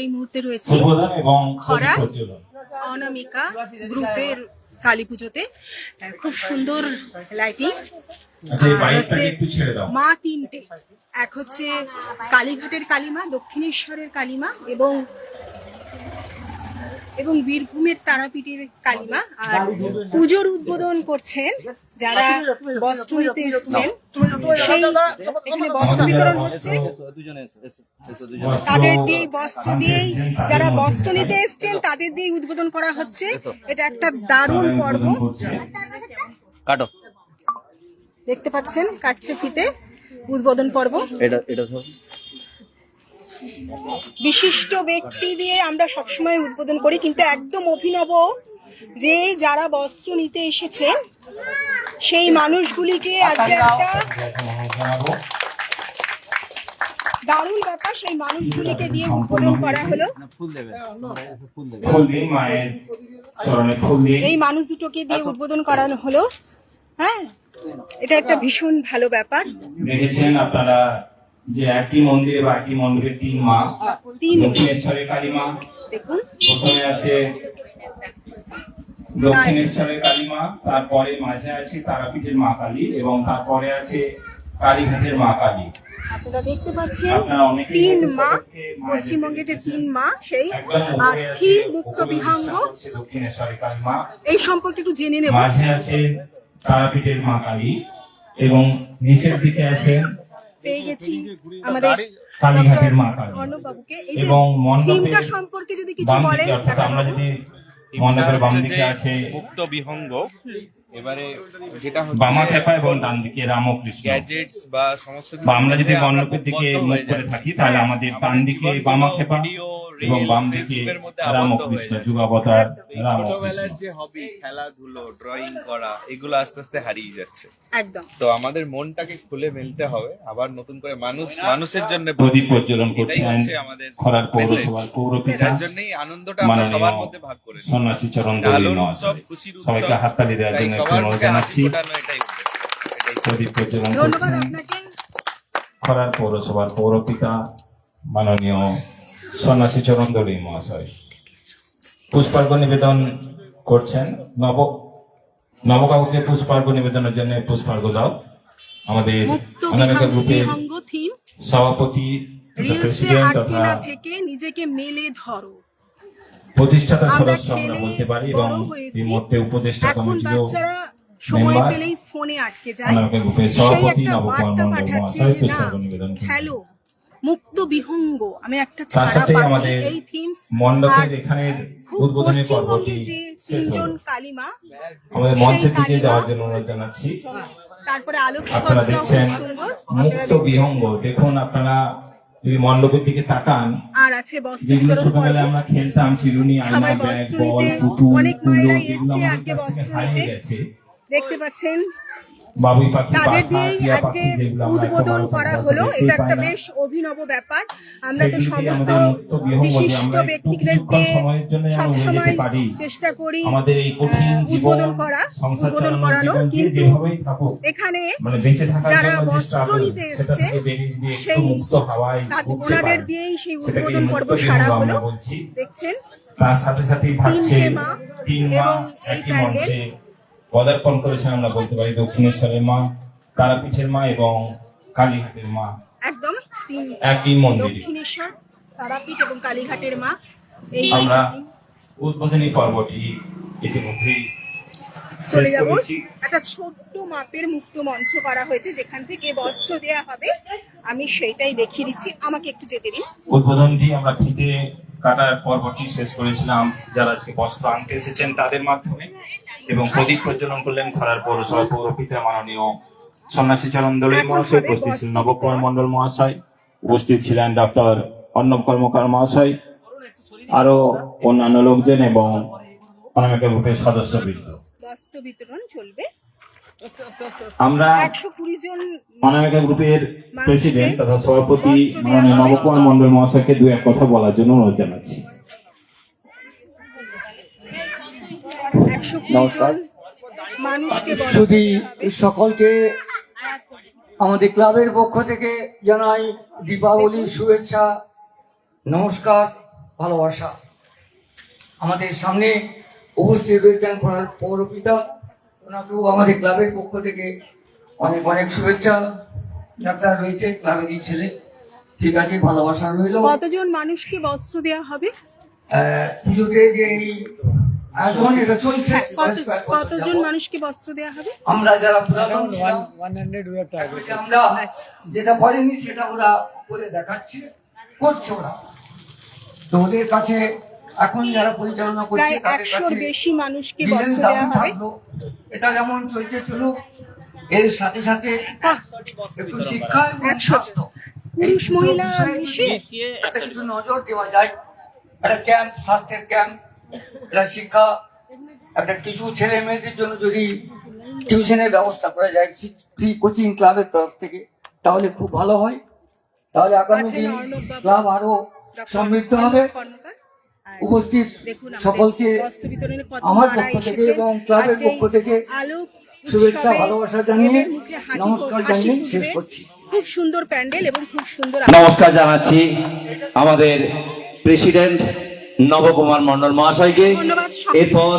এই মুহূর্তে রয়েছে খরা। অনামিকা গ্রুপের কালী পুজোতে। খুব সুন্দর লাইটিং আচ্ছা হচ্ছে মা তিনটে। এক হচ্ছে কালীঘাটের কালীমা দক্ষিণেশ্বরের কালীমা এবং এবং বীরভূমের তারাপীঠের কালীমা আর পুজোর উদ্বোধন করছেন যারা বস্ত্র নিতে এসছেন। সেই এখানে বস্ত্র বিতরণ হচ্ছে। তাদের দিয়ে বস্ত্র দিয়েই যারা বস্ত্র নিতে এসছেন তাদের দিয়ে উদ্বোধন করা হচ্ছে। এটা একটা দারুণ পর্ব। কাটো। দেখতে পাচ্ছেন কাটছে ফিতে। উদ্বোধন পর্ব। এটা এটা বিশিষ্ট ব্যক্তি দিয়ে আমরা সবসময় উদ্বোধন করি, কিন্তু একদম অভিনব যে যারা বস্ত্র নিতে এসেছেন সেই মানুষগুলিকে আজকে একটা দারুণ ব্যাপার, সেই মানুষগুলিকে দিয়ে উদ্বোধন করা হলো। এই মানুষ দুটোকে দিয়ে উদ্বোধন করানো হলো। হ্যাঁ এটা একটা ভীষণ ভালো ব্যাপার। দেখেছেন আপনারা যে একটি মন্দিরে বা একটি মন্দিরের তিন মা দক্ষিণেশ্বরের কালী মা প্রথমে আছে দক্ষিণেশ্বরের কালী মা তারপরে মাঝে আছে তারাপীঠের মা কালী এবং তারপরে আছে কালীঘাটের মা কালী। আপনারা দেখতে পাচ্ছেন তিন মা পশ্চিমবঙ্গে যে তিন সেই আছে মুক্ত বিহাঙ্গ। এই সম্পর্কে একটু জেনে নেব। মাঝে আছে তারাপীঠের মা কালী এবং নিচের দিকে আছেন পেয়ে গেছি আমাদের কালীঘাটের মা কালী অর্ণববাবুকে। এই যে থিমটা সম্পর্কে যদি কিছু বলেন আমরা। যদি মণ্ডপের বাম দিকে আছে মুক্ত বিহঙ্গ। এবারে যেটা বামা খেপা এবং ডান দিকে রামকৃষ্ণ। গ্যাজেটস বা সমস্ত কিছু আমরা যদি দিকে মুখ করে থাকি তাহলে আমাদের ডান দিকে বামা খেপা এবং বাম দিকে হয়ে রামকৃষ্ণ যুগাবতার রামকৃষ্ণ ছোটবেলার যে হবি খেলাধুলো ড্রয়িং করা এগুলো আস্তে আস্তে হারিয়ে যাচ্ছে। একদম। তো আমাদের মনটাকে খুলে মেলতে হবে আবার নতুন করে মানুষ মানুষের জন্য প্রদীপ প্রজ্বলন করছেন আমাদের খরার পৌরসভার পৌরপিতা। জন্যই আনন্দটা আমরা সবার মধ্যে ভাগ করে। সন্ন্যাসী চরণ আলোর উৎসব খুশির উৎসব সবাইকে হাততালি দেওয়ার জন্য জানাচ্ছি প্রদীপ প্রজ্বলন ধন্যবাদ খরার পৌরসভার পৌরপিতা মাননীয় সন্ন্যাসী চরণ দলীয় মহাশয়। পুষ্পার্ঘ নিবেদন করছেন। নব নবকাউকে পুষ্পার্ঘ নিবেদনের জন্য পুষ্পার্ঘ দাও। আমাদের অনামিকা গ্রুপের সভাপতি প্রেসিডেন্ট তথা থেকে নিজেকে মেলে ধরো। প্রতিষ্ঠাতা সদস্য আমরা বলতে পারি এবং এই মধ্যে উপদেষ্টা বাচ্চারা সময় পেলেই ফোনে আটকে যায়। সেই সভাপতি একটা বার্তা পাঠাচ্ছে মহাশয় যে না নিবেদন করছেন খেলো মুক্ত বিহঙ্গ আমি একটা ছাড়া আমাদের এই থিমস মণ্ডপের এখানে উদ্বোধনী পর্বটি তিনজন কালিমা আমাদের মঞ্চের দিকে যাওয়ার জন্য অনুরোধ জানাচ্ছি। তারপরে আলোক আপনারা সজ্জা দেখছেন সুন্দর মুক্ত বিহঙ্গ। দেখুন আপনারা যদি মণ্ডপের দিকে তাকান। আর আছে যেগুলো ছোটবেলায় আমরা খেলতাম চিরুনি আলনা ব্যাগ বল পুতুল অনেক যেগুলো এসছে আজকে বস্ত্র দেখতে পাচ্ছেন? তাদের দিয়েই আজকে উদ্বোধন করা হলো। এটা একটা বেশ অভিনব ব্যাপার। আমরা তো সমস্ত বিশিষ্ট আমরা একটু ব্যক্তিদের কিছুক্ষণ দিয়ে সময়ের জন্য আমরা উড়ে সবসময় চেষ্টা করি উদ্বোধন করা উদ্বোধন করানো। কিন্তু এখানে মানে যারা বস্ত্র নিতে এসছে, সেই ওনাদের দিয়েই সেই উদ্বোধন পর্ব সারা হলো। দেখছেন? তার সাথে সাথেই থাকছে তিন মা একই মঞ্চে পদার্পণ করেছেন আমরা বলতে পারি দক্ষিণেশ্বরের মা তারাপীঠের মা এবং কালীঘাটের মা। একদম একই মন্দিরে। দক্ষিণেশ্বর তারাপীঠ এবং কালীঘাটের মা। আমরা উদ্বোধনী পর্বটি ইতিমধ্যেই চলে যাব। একটা ছোট্ট মাপের মুক্ত মঞ্চ করা হয়েছে যেখান থেকে বস্ত্র দেয়া হবে। আমি সেইটাই দেখিয়ে দিচ্ছি। আমাকে একটু যেতে দিন। উদ্বোধনটি আমরা ফিতে কাটার পর্বটি শেষ করেছিলাম। যারা আজকে বস্ত্র আনতে এসেছেন তাদের মাধ্যমে। এবং প্রদীপ প্রজ্বলন করলেন খরার পৌরসভা পৌরপিতা মাননীয় সন্ন্যাসী চরণ এখন মহাশয় উপস্থিত ছিলেন নবকুমার মন্ডল মহাশয় উপস্থিত ছিলেন ডক্টর অর্ণব কর্মকার মহাশয় আরও অন্যান্য লোকজন এবং অনামিকা গ্রুপের সদস্যবৃন্দ। বস্ত্র বিতরণ চলবে। আমরা অনামিকা গ্রুপের প্রেসিডেন্ট তথা সভাপতি মাননীয় নবকুমার মন্ডল মহাশয়কে দু এক কথা বলার জন্য অনুরোধ জানাচ্ছি। একশো কুড়ি নমস্কার। শুধু সকলকে আমাদের ক্লাবের পক্ষ থেকে জানাই দীপাবলির শুভেচ্ছা নমস্কার ভালোবাসা। আমাদের সামনে উপস্থিত রয়েছেন পৌর- পৌরপিতা ওনাকেও আমাদের ক্লাবের পক্ষ থেকে অনেক অনেক শুভেচ্ছা। ডাক্তার রয়েছে ক্লাবেরই ছেলে। ঠিক আছে ভালোবাসা রইল। কতজন মানুষকে বস্ত্র দেওয়া হবে? পুজোতে যে এই আয়োজন এটা চলছে হ্যাঁ, কত বেশ কয়েক বছর কতজন মানুষকে বস্ত্র দেওয়া হবে? আমরা যারা পুরাতন আমরা যেটা বলেনি সেটা ওরা করে দেখাচ্ছে করছে ওরা। তো ওদের কাছে এখন যারা পরিচালনা করছে তাদের কাছে বেশি মানুষকে বস্ত্র দেওয়া হবে। এটা যেমন চলছে চলুক এর সাথে সাথে একটু শিক্ষা এবং। স্বাস্থ্য। পুরুষ মহিলা মিশিয়ে একটা কিছু নজর দেওয়া যায়। একটা ক্যাম্প স্বাস্থ্যের ক্যাম্প একটা শিক্ষা একটা কিছু ছেলে মেয়েদের জন্য যদি টিউশনের ব্যবস্থা করা যায় ফ্রি কোচিং ক্লাবের তরফ থেকে তাহলে খুব ভালো হয়। তাহলে আগামী দিন ক্লাব আরও সমৃদ্ধ হবে। উপস্থিত সকলকে আমার পক্ষ থেকে এবং ক্লাবের পক্ষ থেকে শুভেচ্ছা ভালোবাসা জানিয়ে নমস্কার জানিয়ে শেষ করছি। খুব সুন্দর প্যান্ডেল এবং খুব সুন্দর নমস্কার জানাচ্ছি আমাদের প্রেসিডেন্ট নবকুমার মন্ডল মহাশয়কে এরপর